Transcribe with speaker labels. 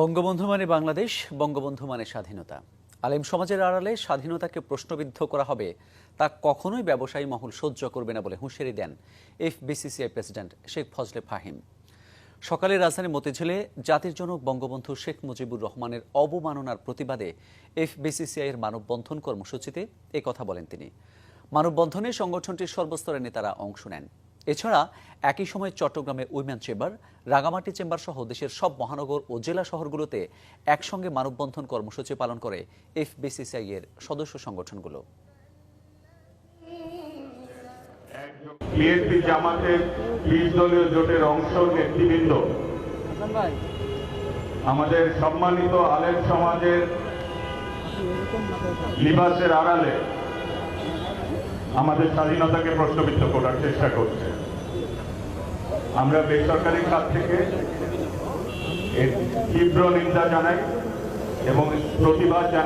Speaker 1: বঙ্গবন্ধু মানে বাংলাদেশ, বঙ্গবন্ধু মানে স্বাধীনতা। আলেম সমাজের আড়ালে স্বাধীনতাকে প্রশ্নবিদ্ধ করা হবে, তা কখনোই ব্যবসায়ী মহল সহ্য করবে না বলে হুঁশিয়ারি দেন এফবিসিসিআই প্রেসিডেন্ট শেখ ফজলে ফাহিম। সকালে রাজধানী মতিঝিলে জাতির জনক বঙ্গবন্ধু শেখ মুজিবুর রহমানের অবমাননার প্রতিবাদে এফবিসিসিআই এর মানববন্ধন কর্মসূচিতে কথা বলেন তিনি। মানববন্ধনে সংগঠনটির সর্বস্তরের নেতারা অংশ নেন। এছাড়া একই সময় চট্টগ্রামে উইমেন চেম্বার রাঙামাটি চেম্বার সহ দেশের সব মহানগর ও জেলা শহরগুলোতে একসঙ্গে মানববন্ধন কর্মসূচি পালন করে এফবিসিসিআই এর সদস্য সংগঠনগুলো।
Speaker 2: বিএনপি জামাতের বিশ দলীয় জোটের অংশ নেতৃবৃন্দ। আমাদের সম্মানিত আলেম সমাজের লিবাসের আড়ালে আমাদের স্বাধীনতাকে প্রশ্নবিদ্ধ করার চেষ্টা করছে। আমরা বেসরকারি খাত থেকে তীব্র নিন্দা জানাই এবং প্রতিবাদ জানাই।